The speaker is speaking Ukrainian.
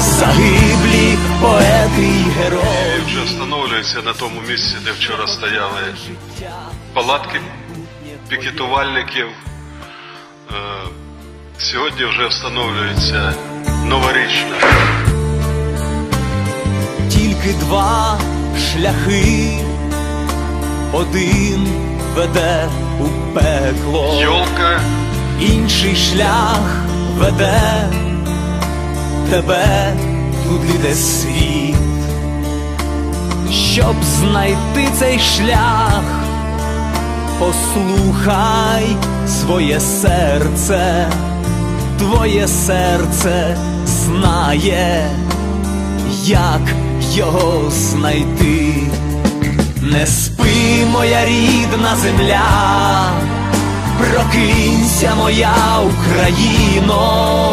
загиблі поети й герої. вже встановлюється на тому місці, де вчора стояли палатки пікетувальників. Е, Сьогодні вже встановлюється новорічна. тільки два шляхи, один веде у пекло, Йолка інший шлях веде тебе туди, де світ. Щоб знайти цей шлях, послухай своє серце, твоє серце знає як його знайти. Не спи, моя рідна земля, прокинься, моя Україно,